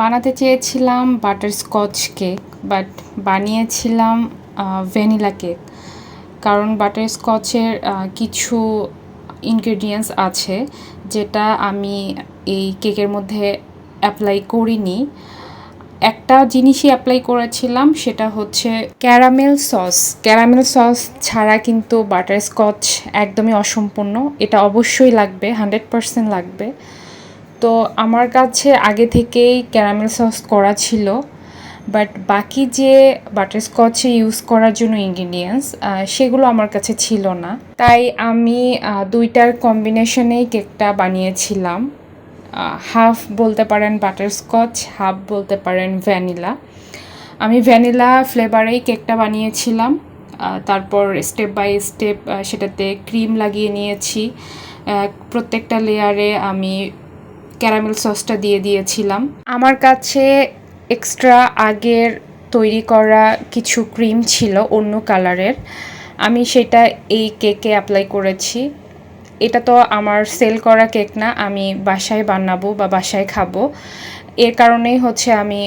বানাতে চেয়েছিলাম butterscotch cake but বানিয়েছিলাম ভ্যানিলা কেক। কারণ বাটার স্কচের কিছু ইনগ্রেডিয়েন্টস আছে যেটা আমি এই কেকের মধ্যে অ্যাপ্লাই করিনি। একটা জিনিসই অ্যাপ্লাই করেছিলাম, সেটা হচ্ছে ক্যারামেল সস ক্যারামেল সস ছাড়া কিন্তু বাটার স্কচ একদমই অসম্পূর্ণ। এটা অবশ্যই লাগবে হান্ড্রেড পারসেন্ট লাগবে। তো আমার কাছে আগে থেকেই ক্যারামেল সস করা ছিল, বাট বাকি যে বাটারস্কচে ইউজ করার জন্য ইনগ্রিডিয়েন্টস সেগুলো আমার কাছে ছিল না। তাই আমি দুইটার কম্বিনেশনেই কেকটা বানিয়েছিলাম। হাফ বলতে পারেন বাটারস্কচ, হাফ বলতে পারেন ভ্যানিলা। আমি ভ্যানিলা ফ্লেভারেই কেকটা বানিয়েছিলাম। তারপর স্টেপ বাই স্টেপ সেটাতে ক্রিম লাগিয়ে নিয়েছি। প্রত্যেকটা লেয়ারে আমি ক্যারামেল সসটা দিয়ে দিয়েছিলাম। আমার কাছে এক্সট্রা আগের তৈরি করা কিছু ক্রিম ছিল অন্য কালারের। আমি সেটা এই কেকে অ্যাপ্লাই করেছি। এটা তো আমার সেল করা কেক না, আমি বাসায় বানাবো বা বাসায় খাব। এর কারণেই হচ্ছে আমি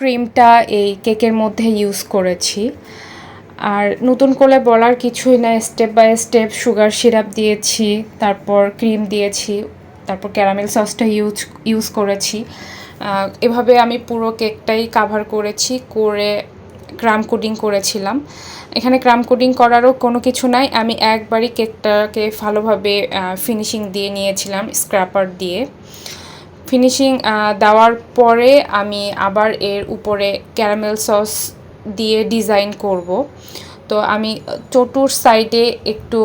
ক্রিমটা এই কেকের মধ্যে ইউজ করেছি। আর নতুন করে বলার কিছুই না step by step sugar syrup দিয়েছি, তারপর ক্রিম দিয়েছি। তারপর ক্যারামেল সসটা ইউজ ইউজ করেছি। এভাবে আমি পুরো কেকটাই কাভার করেছি, করে ক্রাম কোডিং করেছিলাম। এখানে ক্রাম কোডিং করারও কোনো কিছু নাই, আমি একবারই কেকটাকে ভালোভাবে ফিনিশিং দিয়ে নিয়েছিলাম স্ক্র্যাপার দিয়ে। ফিনিশিং দেওয়ার পরে আমি আবার এর উপরে ক্যারামেল সস দিয়ে ডিজাইন করব। তো আমি চটুর সাইডে একটু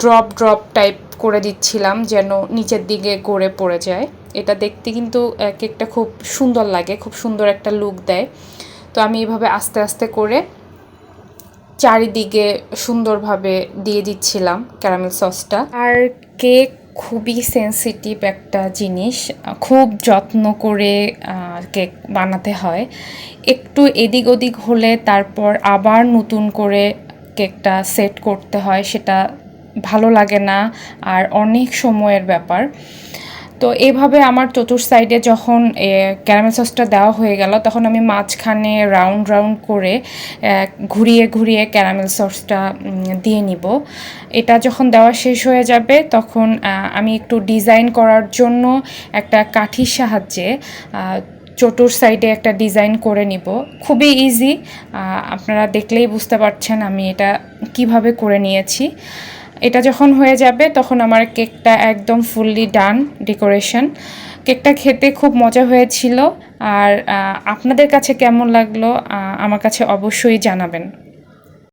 ড্রপ ড্রপ টাইপ করে দিচ্ছিলাম যেন নিচের দিকে গড়ে পড়ে যায়। এটা দেখতে কিন্তু কেকটা খুব সুন্দর লাগে, খুব সুন্দর একটা লুক দেয়। তো আমি এভাবে আস্তে আস্তে করে চারিদিকে সুন্দরভাবে দিয়ে দিচ্ছিলাম ক্যারামেল সসটা আর কেক খুবই সেন্সিটিভ একটা জিনিস খুব যত্ন করে কেক বানাতে হয়। একটু এদিক ওদিক হলে তারপর আবার নতুন করে কেকটা সেট করতে হয়, সেটা ভালো লাগে না আর অনেক সময়ের ব্যাপার। তো এইভাবে আমার চতুর সাইডে যখন ক্যারামেল সসটা দেওয়া হয়ে গেল, তখন আমি মাঝখানে রাউন্ড রাউন্ড করে ঘুরিয়ে ঘুরিয়ে ক্যারামেল সসটা দিয়ে নিব। এটা যখন দেওয়া শেষ হয়ে যাবে, তখন আমি একটু ডিজাইন করার জন্য একটা কাঠির সাহায্যে চতুর সাইডে একটা ডিজাইন করে নিব। খুবই ইজি আপনারা দেখলেই বুঝতে পারছেন আমি এটা কীভাবে করে নিয়েছি। এটা যখন হয়ে যাবে তখন আমার কেকটা একদম ফুললি ডান ডেকোরেশন কেকটা খেতে খুব মজা হয়েছিল আর আপনাদের কাছে কেমন লাগল আমার কাছে অবশ্যই জানাবেন।